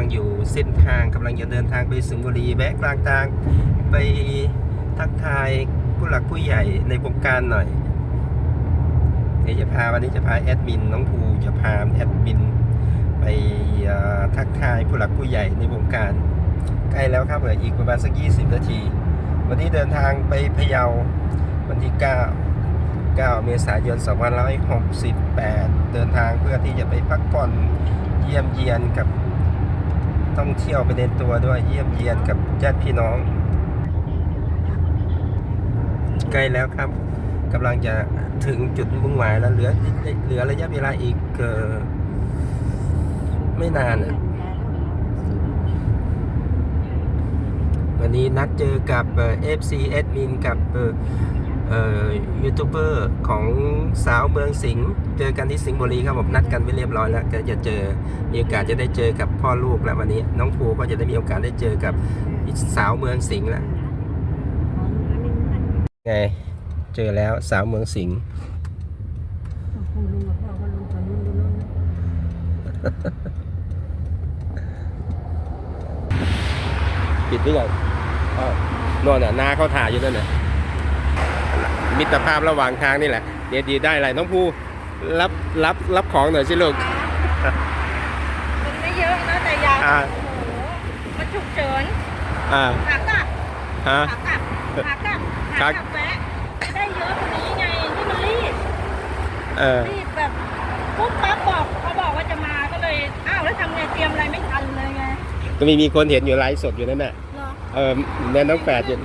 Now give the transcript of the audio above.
ลังอยู่เส้นทางกำลังจะเดินทางไปสิงห์บุรีแวะกลางทางไปทักทายผู้หลักผู้ใหญ่ในวงการหน่อยเดี๋ยวจะพาวันนี้จะพาแอดมินน้องภูจะพาแอดมินไปทักทายผู้หลักผู้ใหญ่ในวงการใกล้แล้วครับเหลืออีกประมาณสัก 20 นาที วันนี้เดินทางไปพะเยาวันที่ 9 9 เมษายน 2568 เดินทางเพื่อที่จะไปพักผ่อนเยี่ยมเยียนกับ ท่องเที่ยวไปในตัวด้วยเยี่ยมเยียนกับญาติพี่น้อง ใกล้แล้วครับกำลังจะถึงจุดมุ่งหมายแล้วเหลือเหลือระยะเวลาอีกเออไม่นานวันนี้นัดเจอกับเอ่อ FC แอดมินกับ ยูทูบเบอร์ของสาวเมืองสิงห์เจอกันที่สิงห์บุรีครับผมนัดกันไว้เรียบร้อยแล้วก็จะเจอมีโอกาสจะได้เจอกับพ่อลูกแล้ววันนี้ น้องภูก็จะได้มีโอกาสได้เจอกับสาวเมืองสิงห์แล้วไงเจอแล้วสาวเมืองสิงห์ปิดหรือยังอ้าวนอนน่ะนาเขาถ่ายอยู่นั่นน่ะ มิตรภาพระหว่างทางนี่แหละ เดี๋ยวดีได้อะไรน้องภูรับรับรับของหน่อยสิลูก มันไม่เยอะนะแต่ยาวอ่า โอ้โหมันฉุกเฉินอ่าขากลับฮะ ขากลับขากลับครัขาบกลับแวะได้เยอะกว่านี้ไงที่มันรีบเออรีบแบบปุ๊บปั๊บบอกเขาบอกว่าจะมาก็เลยอ้าวแล้วทำไงเตรียมอะไรไม่ทันเลยไงก็มีมีคนเห็นอยู่ไลฟ์สดอยู่นั่นน่ะ เหรอ เออแม่น้องแฝดอยู่